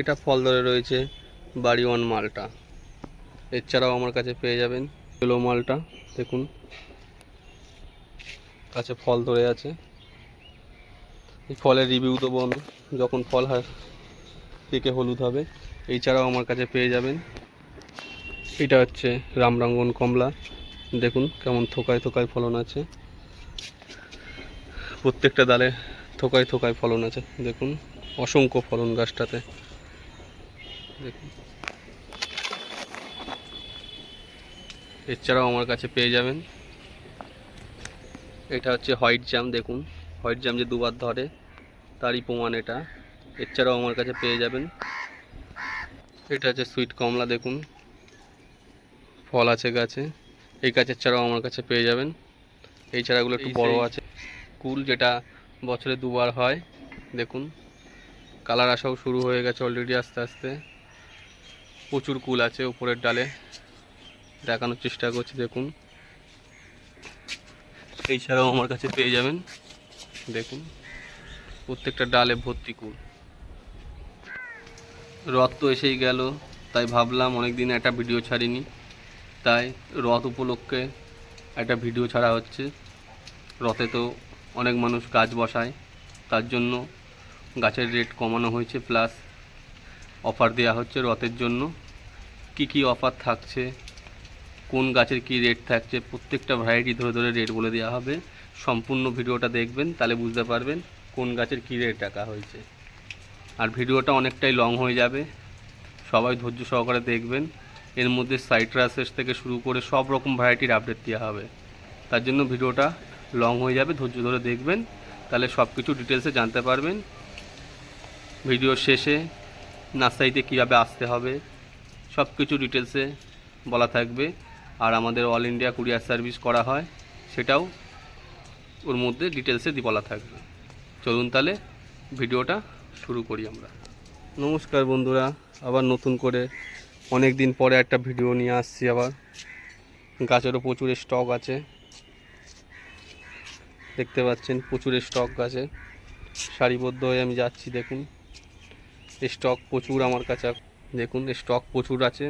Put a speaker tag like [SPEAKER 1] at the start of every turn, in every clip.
[SPEAKER 1] এটা ফল ধরে রয়েছে বাড়ি ওয়ান মালটা। এছাড়াও আমার কাছে পেয়ে যাবেন এলো মালটা, দেখুন। কাছে ফল ধরে আছে। এই ফলের রিভিউ দেবো আমি, যখন ফল হয় পেকে হলুদ হবে। এছাড়াও আমার কাছে পেয়ে যাবেন। এটা হচ্ছে রামরাঙ্গন কমলা। দেখুন কেমন থোকায় থোকায় ফলন আছে। প্রত্যেকটা ডালে থোকায় থোকায় ফলন আছে, দেখুন। অসংখ্য ফলন গাছটাতে। দেখুন। এছাড়াও আমার কাছে পেয়ে যাবেন। এটা হচ্ছে হোয়াইট জাম দেখুন। হোয়াইট জাম যে দুবার ধরে তারই প্রমাণ এটা। এছাড়াও আমার কাছে পেয়ে যাবেন। এটা হচ্ছে সুইট কমলা দেখুন। ফল আছে গাছে। এই গাছের ছাড়াও আমার কাছে পেয়ে যাবেন। এই চারাগুলো একটু বড় আছে। কুল যেটা বছরে দুবার হয় দেখুন। কালার আসাও শুরু হয়ে গেছে অলরেডি আস্তে আস্তে। প্রচুর কুল আছে উপরের ডালে। দেখানোর চেষ্টা করছি, দেখুন। এই ছাড়াও আমার কাছে পেয়ে যাবেন, দেখুন। প্রত্যেকটা ডালে ভর্তি কুল। রথ তো এসেই গেল, তাই ভাবলাম অনেক দিন একটা ভিডিও ছাড়িনি। তাই রথ উপলক্ষে একটা ভিডিও ছাড়া হচ্ছে। রথে তো অনেক মানুষ গাছ বসায়, তার জন্য গাছের রেট কমানো হয়েছে প্লাস অফার দেওয়া হচ্ছে রথের জন্য। কি কি অফার থাকছে, কোন গাছের কি রেট থাকছে, প্রত্যেকটা ভ্যারাইটি ধরে ধরে রেট বলে দেওয়া হবে। সম্পূর্ণ ভিডিওটা দেখবেন, তাহলে বুঝতে পারবেন কোন গাছের কী রেট রাখা হয়েছে। আর ভিডিওটা অনেকটাই লং হয়ে যাবে, সবাই ধৈর্য সহকারে দেখবেন। এর মধ্যে সাইট্রাসেস থেকে শুরু করে সব রকম ভ্যারাইটির আপডেট দেওয়া হবে। তার জন্য ভিডিওটা লং হয়ে যাবে, ধৈর্য ধরে দেখবেন, তাহলে সব কিছু ডিটেলসে জানতে পারবেন। ভিডিও শেষে নার্সারিতে কীভাবে আসতে হবে সব কিছু ডিটেলসে বলা থাকবে। আর আমাদের অল ইন্ডিয়া কুরিয়ার সার্ভিস করা হয়, সেটাও ওর মধ্যে ডিটেলসে বলা থাকবে। চলুন তাহলে ভিডিওটা শুরু করি আমরা। নমস্কার বন্ধুরা, আবার নতুন করে অনেক দিন পরে একটা ভিডিও নিয়ে আসছি আবার। গাছেরও প্রচুর স্টক আছে। দেখতে পাচ্ছেন, প্রচুর স্টক গাছে সারিবদ্ধ হয়ে আমি যাচ্ছি, দেখুন। স্টক প্রচুর আমার কাছে দেখুন স্টক প্রচুর আছে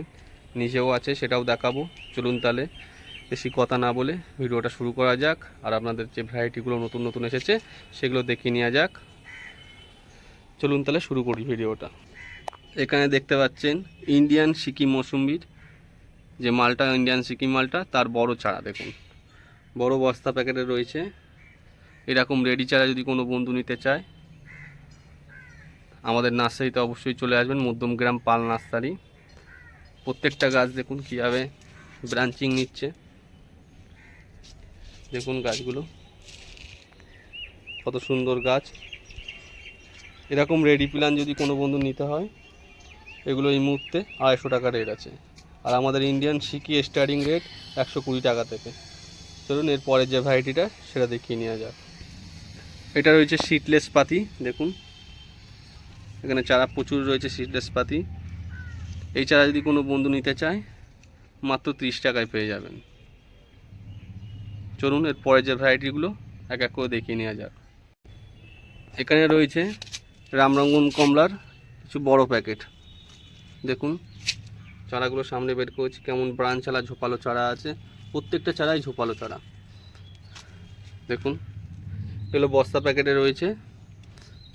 [SPEAKER 1] নিচেও আছে, সেটাও দেখাবো। চলুন তাহলে বেশি কথা না বলে ভিডিওটা শুরু করা যাক, আর আপনাদের যে ভ্যারাইটিগুলো নতুন নতুন এসেছে, সেগুলো দেখিয়ে নেওয়া যাক। চলুন তাহলে শুরু করি ভিডিওটা। এখানে দেখতে পাচ্ছেন ইন্ডিয়ান সিকিম মৌসুম্বির যে মালটা ইন্ডিয়ান সিকিম মালটা, তার বড় চারা দেখুন। বড় বস্তা প্যাকেটে রয়েছে। এরকম রেডি চারা যদি কোনো বন্ধু নিতে চায় আমাদের নার্সারিতে অবশ্যই চলে আসবেন মধ্যমগ্রাম পাল নার্সারি। প্রত্যেকটা গাছ দেখুন কীভাবে ব্রাঞ্চিং নিচ্ছে। দেখুন গাছগুলো, কত সুন্দর গাছ। এরকম রেডি প্ল্যান যদি কোনো বন্ধু নিতে হয়, এগুলো এই মুহূর্তে আড়াইশো টাকা রেট আছে। আর আমাদের ইন্ডিয়ান সিকি স্টার্টিং রেট একশো কুড়ি টাকা থেকে। চলুন এরপরে যে ভ্যারাইটিটা সেটা দেখিয়ে নেওয়া যাক। এটা রয়েছে সিটলেস পাতি, দেখুন। এখানে চারা প্রচুর রয়েছে সিটলেস পাতি এই চারা যদি কোনো বন্ধু নিতে চায়, মাত্র ত্রিশ টাকায় পেয়ে যাবেন। চলুন এর পরে যে ভ্যারাইটিগুলো, এক এক করে দেখিয়ে নেওয়া যাক। এখানে রয়েছে রামরঙ্গন কমলার কিছু বড় প্যাকেট। দেখুন, চারাগুলো সামনে বের করেছি, কেমন ব্রাঞ্চ চালা ঝোপালো চারা আছে। প্রত্যেকটা চারাই ঝোপালো চারা। দেখুন, এগুলো বস্তা প্যাকেটে রয়েছে।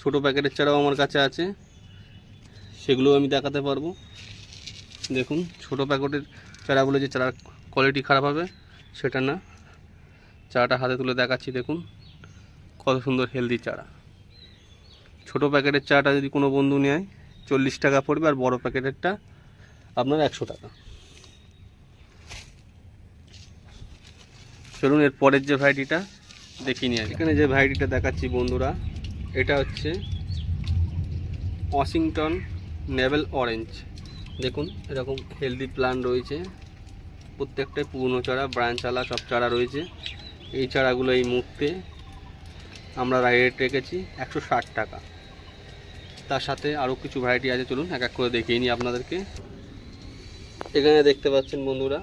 [SPEAKER 1] ছোট প্যাকেটের চারাও আমার কাছে আছে। সেগুলোও আমি দেখাতে পারব। দেখুন, ছোট প্যাকেটের চারাগুলো যে চারার কোয়ালিটি খারাপ হবে, সেটা না। চারাটা হাতে তুলে দেখাচ্ছি, দেখুন। কত সুন্দর হেলদি চারা। ছোট প্যাকেটের চারাটা যদি কোনো বন্ধু নেয়, চল্লিশ টাকা পড়বে আর বড় প্যাকেটেরটা আপনার একশো টাকা। চলুন, এর পরের যে ভ্যারাইটিটা দেখিয়ে নিয়ে আসি। এখানে যে ভ্যারাইটিটা দেখাচ্ছি বন্ধুরা এটা হচ্ছে ওয়াশিংটন নেভেল অরেঞ্জ। দেখুন, এরকম হেলদি প্লান্ট রয়েছে। প্রত্যেকটাই পুরনো চারা ব্রাঞ্চালা সব চারা রয়েছে। এই চারাগুলো এই মুহূর্তে আমরা রেট রেখেছি একশো ষাট টাকা। তার সাথে আরও কিছু ভ্যারাইটি আছে, চলুন এক এক করে দেখিয়ে নিই আপনাদেরকে। এখানে দেখতে পাচ্ছেন বন্ধুরা,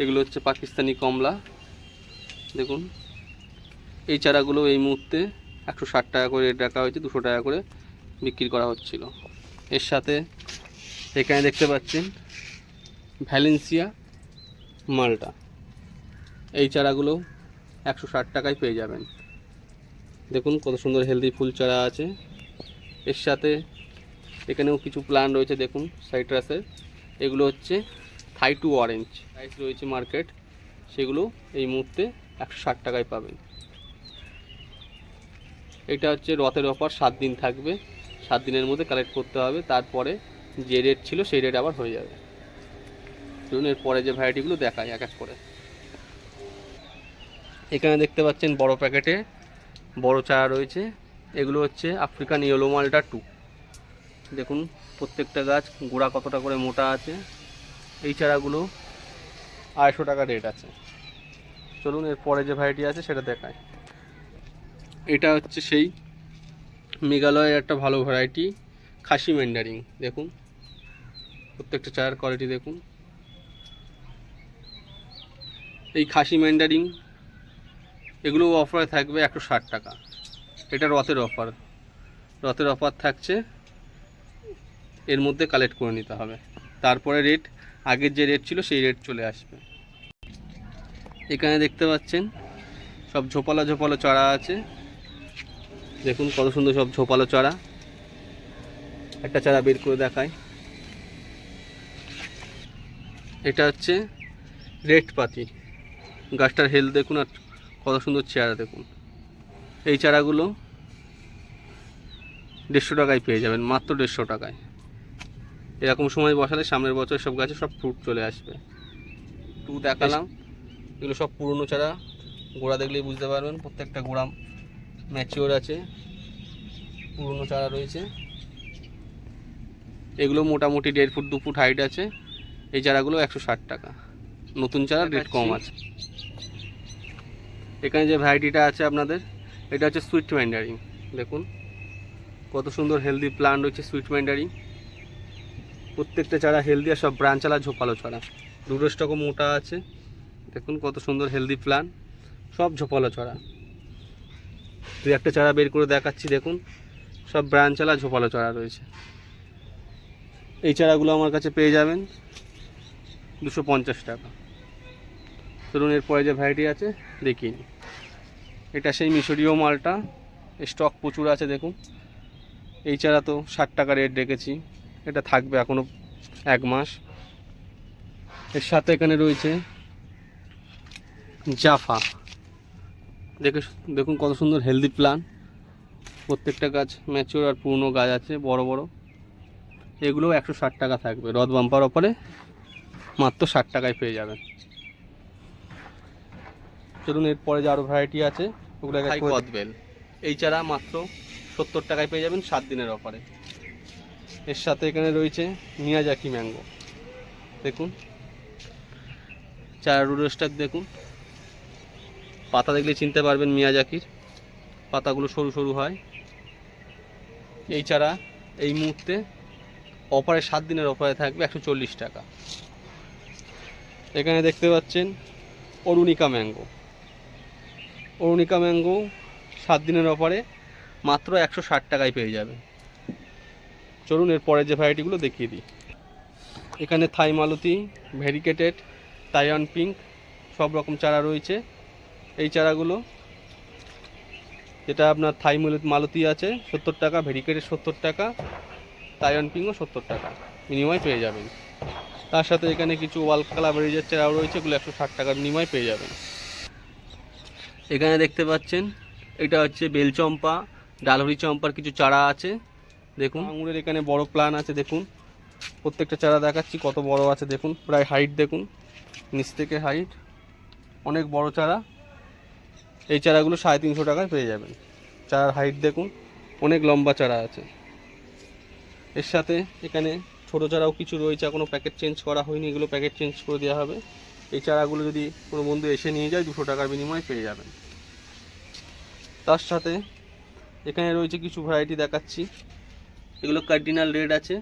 [SPEAKER 1] এগুলো হচ্ছে পাকিস্তানি কমলা। দেখুন, এই চারাগুলো এই মুহূর্তে একশো ষাট টাকা করে রেট রাখা হয়েছে, দুশো টাকা করে বিক্রি করা হচ্ছিল। এর সাথে এখানে দেখতে পাচ্ছেন ভ্যালেন্সিয়া মালটা। এই চারাগুলো একশো ষাট টাকায় পেয়ে যাবেন। দেখুন কত সুন্দর হেলদি ফুল চারা আছে। এর সাথে এখানেও কিছু প্ল্যান রয়েছে, দেখুন সাইট্রাসের এগুলো হচ্ছে থাই টু অরেঞ্জ প্রাইস রয়েছে মার্কেট সেগুলো এই মুহূর্তে একশো ষাট টাকায় পাবেন। এটা হচ্ছে রথের অফার সাত দিন থাকবে। সাত দিনের মধ্যে কালেক্ট করতে হবে। তারপরে যে রেট ছিল সেই রেট আবার হয়ে যাবে। চলুন, এরপরে যে ভ্যারাইটিগুলো দেখায় এক এক করে। এখানে দেখতে পাচ্ছেন বড় প্যাকেটে বড় চারা রয়েছে। এগুলো হচ্ছে আফ্রিকান ইয়েলো মালটা টু দেখুন, প্রত্যেকটা গাছ গোড়া কতটা করে মোটা আছে। এই চারাগুলো আড়াইশো টাকা রেট আছে। চলুন এর পরে যে ভ্যারাইটি আছে সেটা দেখায় এটা হচ্ছে সেই মেঘালয়ের একটা ভালো ভ্যারাইটি খাসি ম্যান্ডারিং দেখুন। প্রত্যেকটা চায়ের কোয়ালিটি দেখুন। এই খাসি ম্যান্ডারিং এগুলো অফারে থাকবে একশো ষাট টাকা। এটা রথের অফার রথের অফার থাকছে, এর মধ্যে কালেক্ট করে নিতে হবে। তারপরে রেট আগের যে রেট ছিল সেই রেট চলে আসবে। এখানে দেখতে পাচ্ছেন, সব ঝোপালো ঝোপালো চারা আছে। দেখুন কত সুন্দর সব ঝোপালো চারা। একটা চারা বের করে দেখায় এটা হচ্ছে রেড পাতি। গাছটার হেলথ দেখুন আর কত সুন্দর চেহারা দেখুন। এই চারাগুলো দেড়শো টাকায় পেয়ে যাবেন, মাত্র দেড়শো টাকায়। এরকম সময় বসালে সামনের বছর সব গাছে সব ফ্রুট চলে আসবে। টু দেখালাম। এগুলো সব পুরনো চারা, গোড়া দেখলেই বুঝতে পারবেন, প্রত্যেকটা গোড়া ম্যাচিওর আছে পুরনো চারা রয়েছে। এগুলো মোটামুটি দেড় ফুট দু ফুট হাইট আছে। এই চারাগুলো একশো ষাট টাকা। নতুন চারা রেট কম আছে। এখানে যে ভ্যারাইটিটা আছে আপনাদের এটা হচ্ছে সুইট ম্যান্ডারিং দেখুন কত সুন্দর হেলদি প্লান্ট রয়েছে সুইট ম্যান্ডারিং প্রত্যেকটা চারা হেলদি আর সব ব্রাঞ্চালা ঝোপালো চারা। দুটো স্টকও মোটা আছে। দেখুন কত সুন্দর হেলদি প্লান সব ঝোপালো চারা। দুই একটা চারা বের করে দেখাচ্ছি, দেখুন। সব ব্রাঞ্চালা ঝোপালো চারা রয়েছে। এই চারাগুলো আমার কাছে পেয়ে যাবেন দুশো পঞ্চাশ টাকা। ধরুন এরপরে যে ভ্যারাইটি আছে, দেখিয়ে নিই। এটা সেই মিশরীয় মালটা স্টক প্রচুর আছে, দেখুন। এই চারা তো ষাট টাকা রেট রেখেছি এটা থাকবে এখনও এক মাস। এর সাথে এখানে রয়েছে জাফা। দেখে দেখুন কত সুন্দর হেলদি প্লান প্রত্যেকটা গাছ ম্যাচিওর আর পুরনো গাছ আছে বড় বড়। এগুলো একশো ষাট টাকা থাকবে। রথ বাম্পার ওপরে মাত্র ষাট টাকায় পেয়ে যাবেন। চলুন এরপরে যে আরও ভ্যারাইটি আছে ওগুলো কদবেল এই চারা মাত্র সত্তর টাকায় পেয়ে যাবেন সাত দিনের অফারে এর সাথে এখানে রয়েছে মিয়াজাকি ম্যাঙ্গো দেখুন। চারা রুডোস্টার দেখুন। পাতা দেখলে চিনতে পারবেন মিয়াজাকির পাতাগুলো সরু সরু হয়। এই চারা এই মুহূর্তে অফারে সাত দিনের অফারে থাকবে একশো চল্লিশ টাকা। এখানে দেখতে পাচ্ছেন অরুণিকা ম্যাঙ্গো। অরুণিকা ম্যাঙ্গো সাত দিনের অফারে মাত্র একশো ষাট টাকায় পেয়ে যাবে। চলুন এর পরের যে ভ্যারাইটিগুলো দেখিয়ে দিই। এখানে থাই মালতি ভেরিকেটেড, তাইওয়ান পিঙ্ক, সব রকম চারা রয়েছে। এই চারাগুলো, যেটা আপনার থাই মালতি- আছে, সত্তর টাকা, ভেরিকেটের সত্তর টাকা, তাইওয়ান পিঙ্কও সত্তর টাকা বিনিময় পেয়ে যাবেন। তার সাথে এখানে কিছু ওয়াল কালাবারিজের চারাও রয়েছে, এগুলো একশো ষাট টাকার বিনিময় পেয়ে যাবেন। এখানে দেখতে পাচ্ছেন, এটা হচ্ছে বেলচম্পা, ডালহরি চম্পার কিছু চারা আছে, দেখুন। আঙুরের এখানে বড় প্লান আছে, দেখুন। প্রত্যেকটা চারা দেখাচ্ছি, কত বড় আছে, দেখুন। প্রায় হাইট দেখুন। নিচ থেকে হাইট অনেক বড় চারা। এই চারাগুলো সাড়ে তিনশো টাকায় পেয়ে যাবেন। চারার হাইট দেখুন, অনেক লম্বা চারা আছে। এর সাথে এখানে ছোটো চারাও কিছু রয়েছে এখনও প্যাকেট চেঞ্জ করা হয়নি, এগুলো প্যাকেট চেঞ্জ করে দেওয়া হবে। এই চারাগুলো যদি কোনো বন্ধু এসে নিয়ে যায়, দুশো টাকার বিনিময়ে পেয়ে যাবেন। তার সাথে এখানে রয়েছে কিছু ভ্যারাইটি দেখাচ্ছি। এগুলো কার্ডিনাল রেড আছে।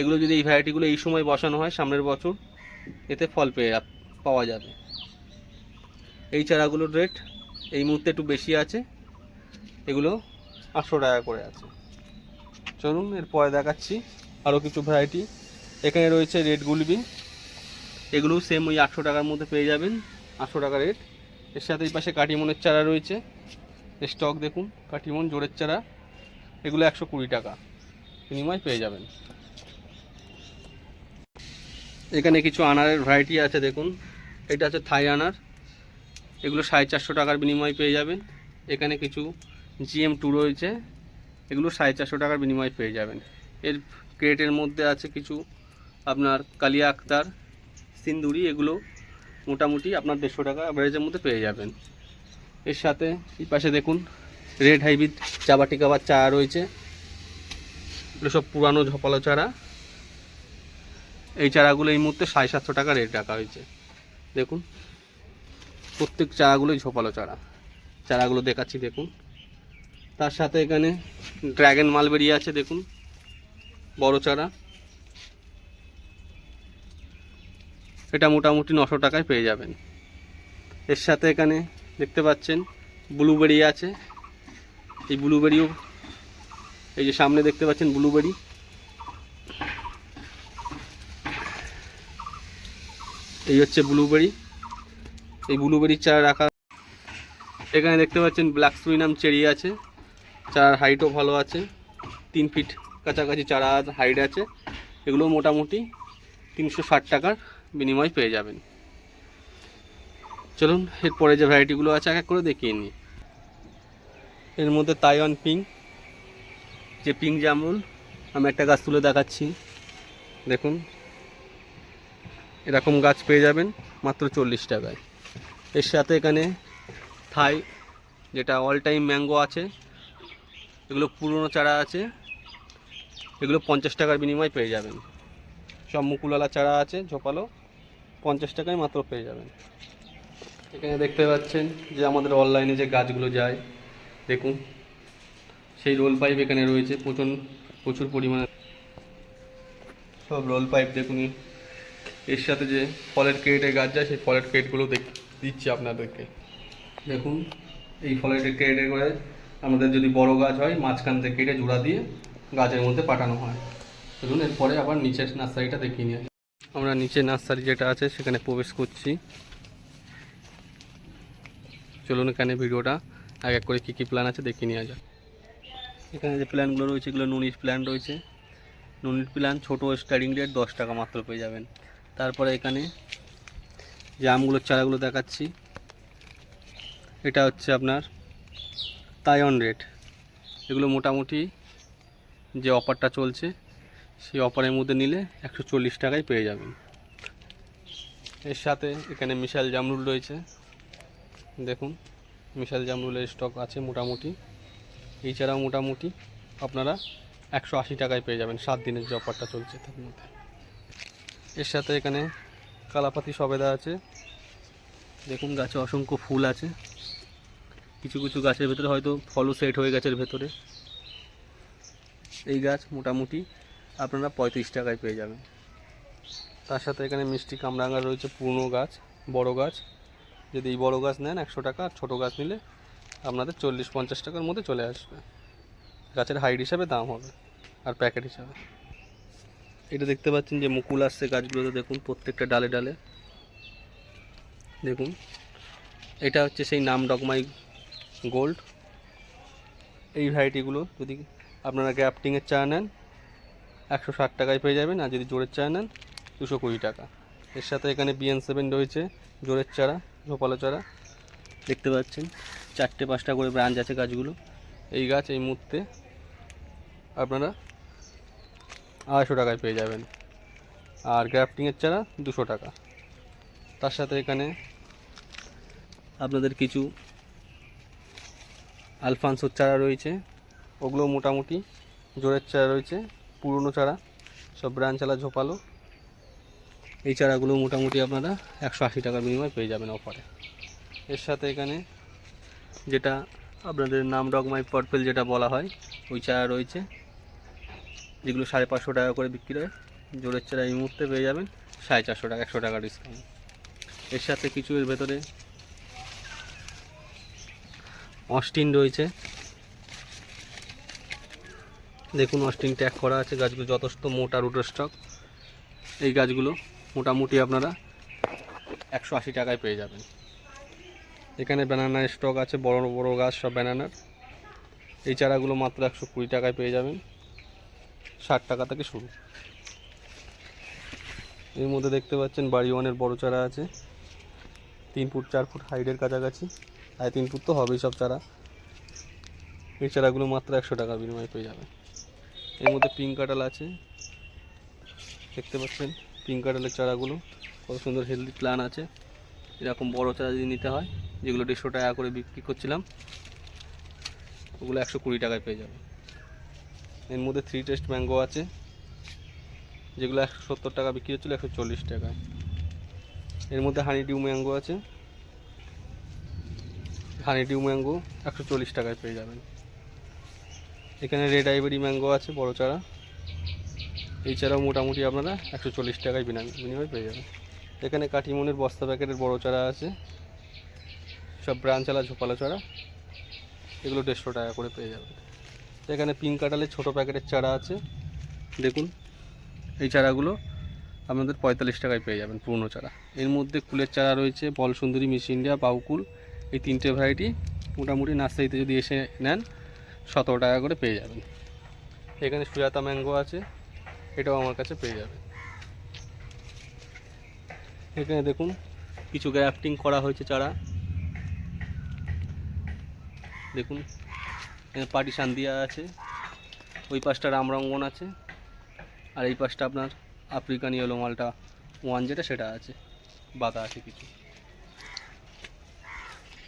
[SPEAKER 1] এগুলো যদি এই ভ্যারাইটিগুলো এই সময় বসানো হয়, সামনের বছর এতে ফল পেয়ে পাওয়া যাবে। এই চারাগুলোর রেট এই মুহূর্তে একটু বেশি আছে। এগুলো আটশো টাকা করে আছে। চলুন, এরপরে দেখাচ্ছি আরও কিছু ভ্যারাইটি এখানে রয়েছে রেড গুলবি। এগুলো সেম ওই আটশো টাকার মধ্যে পেয়ে যাবেন। আটশো টাকা রেট এর সাথে এই পাশে কাটিমনের চারা রয়েছে। স্টক দেখুন, কাটিমন, জোরের চারা। এগুলো একশো কুড়ি টাকা। বিনিময় পেয়ে যাবেন। এখানে কিছু আনারের ভ্যারাইটি আছে, দেখুন। এটা আছে থাই আনার। এগুলো সাড়ে চারশো টাকার বিনিময় পেয়ে যাবেন। এখানে কিছু জিএম টু রয়েছে, এগুলো সাড়ে চারশো টাকার বিনিময় পেয়ে যাবেন। এর ক্রেটের মধ্যে আছে কিছু আপনার কালিয়া আক্তার, সিন্দুরি, এগুলো মোটামুটি আপনার দেড়শো টাকা অ্যাভারেজের মধ্যে পেয়ে যাবেন। এর সাথে এই পাশে দেখুন রেড হাইব্রিড চাবাটি কাবার চারা রয়েছে। এগুলো সব পুরানো ঝপালো চারা। এই চারাগুলো এই মুহূর্তে সাড়ে সাতশো টাকা রেট রাখা হয়েছে। দেখুন প্রত্যেক চারাগুলোই ঝোপালো চারা। চারাগুলো দেখাচ্ছি, দেখুন। তার সাথে এখানে ড্র্যাগন মালবেরি আছে, দেখুন। বড় চারা। এটা মোটামুটি নশো টাকায় পেয়ে যাবেন। এর সাথে এখানে দেখতে পাচ্ছেন ব্লুবেরি আছে। এই ব্লুবেরিও, এই যে সামনে দেখতে পাচ্ছেন ব্লুবেরি। এই হচ্ছে ব্লুবেরি। এই ব্লুবেরির চারা রাখা। এখানে দেখতে পাচ্ছেন ব্ল্যাক সুইনাম চেরি আছে। চারার হাইটও ভালো আছে। তিন ফিট কাছাকাছি চারা হাইট আছে। এগুলো মোটামুটি তিনশো ষাট টাকার বিনিময় পেয়ে যাবেন। চলুন, এরপরে যে ভ্যারাইটিগুলো আছে এক এক করে দেখিয়ে নিই। এর মধ্যে তাইওয়ান পিঙ্ক যে পিঙ্ক জামরুল, আমি একটা গাছ তুলে দেখাচ্ছি। দেখুন, এরকম গাছ পেয়ে যাবেন মাত্র চল্লিশ টাকায়। এর সাথে এখানে থাই, যেটা অল টাইম ম্যাঙ্গো আছে। এগুলো পুরনো চারা আছে। এগুলো পঞ্চাশ টাকার বিনিময় পেয়ে যাবেন। সব মুকুলালা চারা আছে, ঝোপালো। পঞ্চাশ টাকায় মাত্র পেয়ে যাবেন। এখানে দেখতে পাচ্ছেন যে আমাদের অনলাইনে যে গাছগুলো যায়, দেখুন। সেই রোল পাইপ এখানে রয়েছে, প্রচুর প্রচুর পরিমাণে। সব রোল পাইপ দেখুন। এর সাথে যে ফলের ক্রেটের গাছ যায়, সেই ফলের ক্রেটগুলো দেখ দিচ্ছি আপনাদেরকে। দেখুন, এই ফলের ক্রেটে করে আমাদের যদি বড় গাছ হয়, মাঝখান থেকে কেটে জোড়া দিয়ে গাছের মধ্যে পাঠানো হয়। চলুন, এরপরে আবার নিচের নার্সারিটা দেখিয়ে নিয়ে। আমরা নিচে নার্সারি যেটা আছে, সেখানে প্রবেশ করছি। চলুন এখানে ভিডিওটা এক এক করে কী কী প্ল্যান আছে দেখিয়ে নিয়ে যাক। এখানে যে প্ল্যানগুলো রয়েছে, এগুলো নুনির প্ল্যান রয়েছে। নুনির প্ল্যান ছোটো স্টার্টিং রেট দশ টাকা মাত্র পেয়ে যাবেন। তারপরে এখানে যে আমগুলোর চারাগুলো দেখাচ্ছি। এটা হচ্ছে আপনার তাইওয়ান রেট। এগুলো মোটামুটি যে অফারটা চলছে, সেই অফারের মধ্যে নিলে একশো চল্লিশ টাকায় পেয়ে যাবেন। এর সাথে এখানে মিশাল জামরুল রয়েছে। দেখুন মিশাল জামরুলের স্টক আছে মোটামুটি। এই ছাড়াও মোটামুটি আপনারা একশো আশি টাকায় পেয়ে যাবেন, সাত দিনের যে অফারটা চলছে তার মধ্যে। এর সাথে এখানে কালাপাতি সবেদা আছে। দেখুন গাছে অসংখ্য ফুল আছে। কিছু কিছু গাছের ভেতরে হয়তো ফলও সেট হয়ে গাছের ভেতরে। এই গাছ মোটামুটি আপনারা পঁয়ত্রিশ টাকায় পেয়ে যাবেন। তার সাথে এখানে মিষ্টি কামরাঙ্গা রয়েছে, পুরনো গাছ, বড় গাছ। যদি এই বড় গাছ নেন একশো টাকা, আর ছোটো গাছ নিলে আপনাদের চল্লিশ পঞ্চাশ টাকার মধ্যে চলে আসবে। গাছের হাইট হিসাবে দাম হবে, আর প্যাকেট হিসাবে। এটা দেখতে পাচ্ছেন যে মুকুল আসছে গাছগুলোতে, দেখুন, প্রত্যেকটা ডালে ডালে। দেখুন, এটা হচ্ছে সেই নাম ডগমাই গোল্ড। এই ভ্যারাইটিগুলো যদি আপনারা গ্যাপটিংয়ের চা নেন, একশো ষাট টাকায় পেয়ে যাবেন, আর যদি জোরের চা নেন, দুশো কুড়ি টাকা। এর সাথে এখানে বিএন সেভেন রয়েছে, জোরের চারা, ঝোপালো চারা। দেখতে পাচ্ছেন, চারটে পাঁচটা করে ব্রাঞ্চ আছে গাছগুলো। এই গাছ এই মুহূর্তে আপনারা আড়াইশো টাকায় পেয়ে যাবেন। আর গ্রাফটিংয়ের চারা দুশো টাকা। তার সাথে এখানে আপনাদের কিছু আলফানসোর চারা রয়েছে। ওগুলো মোটামুটি জোরের চারা রয়েছে, পুরনো চারা, সব ব্রাঞ্চ চালা ঝোপালো। এই চারাগুলো মোটামুটি আপনারা একশো আশি টাকার বিনিময়ে পেয়ে যাবেন অফারে এর সাথে এখানে যেটা আপনাদের নাম ডগমাই পার্পেল যেটা বলা হয়, ওই চারা রয়েছে। যেগুলো সাড়ে পাঁচশো টাকা করে বিক্রি হয়, জোরের চারা এই মুহূর্তে পেয়ে যাবেন সাড়ে চারশো টাকা, একশো টাকা ডিসকাউন্ট এর সাথে কিছু এর ভেতরে অস্টিন রয়েছে। দেখুন অস্টিন ট্যাগ করা আছে, গাছগুলো যথেষ্ট মোটা রুটের স্টক। এই গাছগুলো মোটামুটি আপনারা একশো আশি টাকায় পেয়ে যাবেন। এখানে ব্যানানার স্টক আছে, বড় বড় গাছ, সব ব্যানানার এই চারাগুলো মাত্র একশো কুড়ি টাকায় পেয়ে যাবেন। ষাট টাকা থেকে শুরু। এর মধ্যে দেখতে পাচ্ছেন বাড়ি ওয়ানের বড় চারা আছে। তিন ফুট, চার ফুট হাইটের কাছাকাছি। আর তিন ফুট তো হবেই সব চারা। এই চারাগুলো মাত্র একশো টাকা বিনিময়ে পেয়ে যাবে। এর মধ্যে পিঙ্ক কাটাল আছে। দেখতে পাচ্ছেন পিঙ্ক কাটালের চারাগুলো। কত সুন্দর হেলদি প্ল্যান আছে। এরকম বড় চারা যদি নিতে হয়, যেগুলো দেড়শো টাকা করে বিক্রি করছিলাম, ওগুলো একশো কুড়ি টাকায় পেয়ে যাবে। এর মধ্যে থ্রি টেস্ট ম্যাঙ্গো আছে, যেগুলো একশো সত্তর টাকা বিক্রি হচ্ছিল, একশো চল্লিশ টাকায় এর মধ্যে হানি ডিউ ম্যাঙ্গো আছে হানি ডিউ ম্যাঙ্গো একশো চল্লিশ টাকায় পেয়ে যাবেন। এখানে রেড আইবেরি ম্যাঙ্গো আছে, বড় চারা। এই মোটামুটি আপনারা একশো চল্লিশ টাকায় বিনা বিনিময় পেয়ে যাবেন। এখানে কাঠিমনের বস্তা প্যাকেটের বড় চারা আছে, সব ব্রাঞ্চ ব্রাঞ্চালা ঝোপালা চারা, এগুলো দেড়শো টাকা করে পেয়ে যাবেন। এখানে পিঙ্ক কাটালের ছোটো প্যাকেটের চারা আছে। দেখুন, এই চারাগুলো আপনাদের পঁয়তাল্লিশ টাকায় পেয়ে যাবেন পুরনো চারা। এর মধ্যে কুলের চারা রয়েছে বল সুন্দরী মিস ইন্ডিয়া, বাউকুল, এই তিনটে ভ্যারাইটি মোটামুটি নার্সারিতে যদি এসে নেন, সতেরো টাকা করে পেয়ে যাবেন। এখানে সুজাতা ম্যাঙ্গো আছে, এটাও আমার কাছে পেয়ে যাবে এখানে দেখুন, কিছু গ্রাফটিং করা হয়েছে চারা। দেখুন পার্টিশান দেওয়া আছে। ওই পাশটা রামরঙ্গন আছে। আর এই পাশটা আপনার আফ্রিকান ইয়েলো মালটা ওয়ান যেটা, সেটা আছে। বাতা আছে কিছু।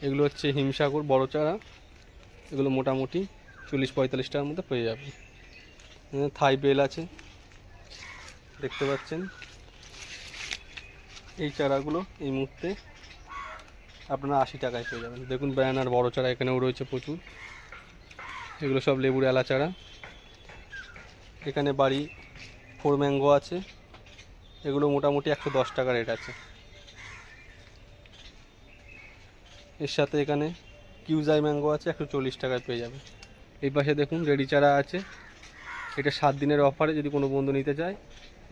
[SPEAKER 1] এগুলো হচ্ছে হিমসাগর বড় চারা এগুলো মোটামুটি চল্লিশ পঁয়তাল্লিশ টাকার মধ্যে পেয়ে যাবে থাই বেল আছে। দেখতে পাচ্ছেন? এই চারাগুলো এই মুহূর্তে আপনারা আশি টাকায় পেয়ে যাবেন। দেখুন ব্যানার বড় চারা এখানেও রয়েছে প্রচুর। এগুলো সব লেবুর এলা চারা এখানে বাড়ি ফোর ম্যাঙ্গো আছে। এগুলো মোটামুটি একশো দশ টাকা রেট আছে। এর সাথে এখানে কিউজাই ম্যাঙ্গো আছে, একশো চল্লিশ টাকায় পেয়ে যাবে। এই পাশে দেখুন রেডি চারা আছে। এটা সাত দিনের অফারে যদি কোনো বন্ধু নিতে চায়,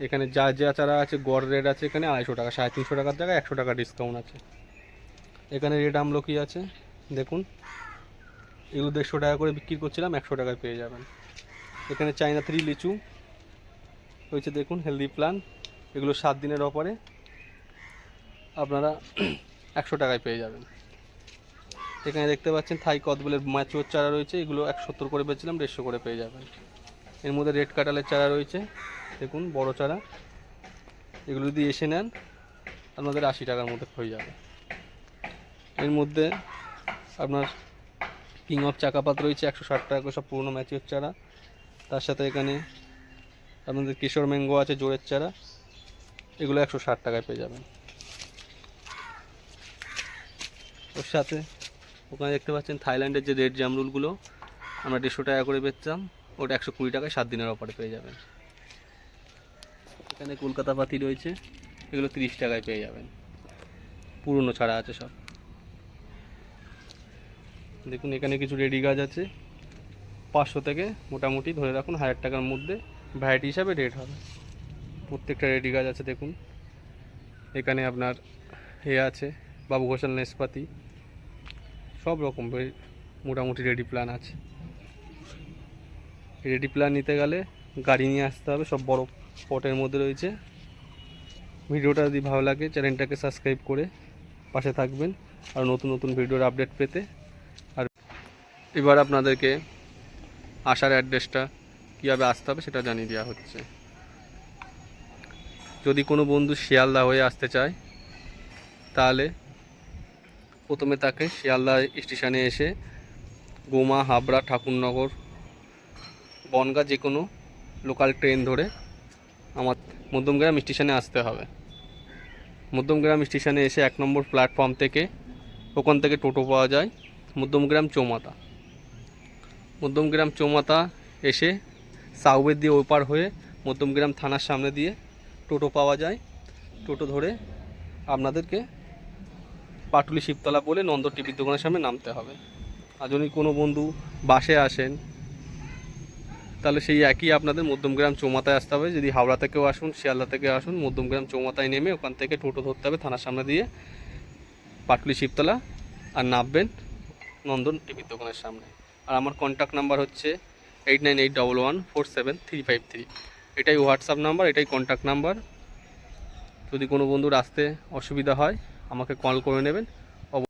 [SPEAKER 1] এখানে যা যা চারা আছে, গড় রেট আছে এখানে আড়াইশো টাকা, সাড়ে তিনশো টাকার জায়গায় একশো টাকা ডিসকাউন্ট আছে। এখানে রেড আমলকি আছে, দেখুন। এগুলো দেড়শো টাকা করে বিক্রি করছিলাম, একশো টাকায় পেয়ে যাবেন। এখানে চাইনা থ্রি লিচু হয়েছে, দেখুন হেলদি প্ল্যান এগুলো সাত দিনের অফারে আপনারা একশো টাকায় পেয়ে যাবেন। এখানে দেখতে পাচ্ছেন, থাই কদবেলের ম্যাচুর চারা রয়েছে, এগুলো একশো সত্তর করে পেয়েছিলাম দেড়শো করে পেয়ে যাবেন। এর মধ্যে রেড কাটালের চারা রয়েছে, দেখুন, বড় চারা। এগুলো যদি এসে নেন, আপনাদের আশি টাকার মধ্যে হয়ে যাবে। এর মধ্যে আপনার কিং অফ চাকাপাত রয়েছে, একশো ষাট টাকা করে সব পুরোনো ম্যাচের চারা। তার সাথে এখানে আপনাদের কিশোর ম্যাঙ্গো আছে, জোরের চারা। এগুলো একশো ষাট টাকায় পেয়ে যাবেন। ওর সাথে ওখানে দেখতে পাচ্ছেন থাইল্যান্ডের যে রেড জামরুলগুলো আমরা দেড়শো টাকা করে বেচতাম। ওটা একশো কুড়ি টাকায় সাত দিনের অফারে পেয়ে যাবেন। এখানে কলকাতা পাতি রয়েছে, এগুলো তিরিশ টাকায় পেয়ে যাবেন। পুরনো ছাড়া আছে সব। দেখুন, এখানে কিছু রেডি গাছ আছে। পাঁচশো থেকে মোটামুটি ধরে রাখুন, হাজার টাকার মধ্যে ভ্যারাইটি হিসাবে রেট হবে। প্রত্যেকটা রেডি গাছ আছে, দেখুন। এখানে আপনার এ আছে, বাবু ঘোষাল নেসপাতি সব রকম মোটামুটি রেডি প্ল্যান আছে। রেডি প্ল্যান নিতে গেলে গাড়ি নিয়ে আসতে হবে, সব বড় পটের মধ্যে রয়েছে। ভিডিওটা যদি ভালো লাগে চ্যানেলটাকে সাবস্ক্রাইব করে পাশে থাকবেন। আর নতুন নতুন ভিডিওর আপডেট পেতে আর এবার আপনাদেরকে আসার অ্যাড্রেসটা কীভাবে আসতে হবে সেটা জানিয়ে দেওয়া হচ্ছে। যদি কোনো বন্ধু শিয়ালদা হয়ে আসতে চায়, তাহলে প্রথমে তাকে শিয়ালদা স্টেশনে এসে গোমা, হাবড়া, ঠাকুরনগর, বনগা যে কোনো লোকাল ট্রেন ধরে আমার মধ্যমগ্রাম স্টেশনে আসতে হবে। মধ্যমগ্রাম স্টেশনে এসে এক নম্বর প্ল্যাটফর্ম থেকে ওখান থেকে টোটো পাওয়া যায়। মধ্যমগ্রাম চৌমাতা মধ্যমগ্রাম চৌমাতা এসে সাউবের দিয়ে ওপার হয়ে মধ্যমগ্রাম থানার সামনে দিয়ে টোটো পাওয়া যায়। টোটো ধরে আপনাদেরকে পাটুলি শিবতলা বলে নন্দ টিভির দোকানের সামনে নামতে হবে। আর যদি কোনো বন্ধু বাসে আসেন, তাহলে সেই একই আপনাদের মধ্যমগ্রাম চৌমাথায় আসতে হবে। যদি হাওড়া থেকেও আসুন, শিয়ালদা থেকে আসুন, মধ্যমগ্রাম চৌমাথায় নেমে ওখান থেকে টোটো ধরতে হবে থানার সামনে দিয়ে পাটুলি শিবতলা। আর নামবেন নন্দন টিভির দোকানের সামনে। আর আমার কন্ট্যাক্ট নাম্বার হচ্ছে eight nine eight double one four seven three five three এটাই হোয়াটসঅ্যাপ নাম্বার এটাই কন্ট্যাক্ট নাম্বার যদি কোনো বন্ধুর আসতে অসুবিধা হয়, আমাকে কল করে নেবেন।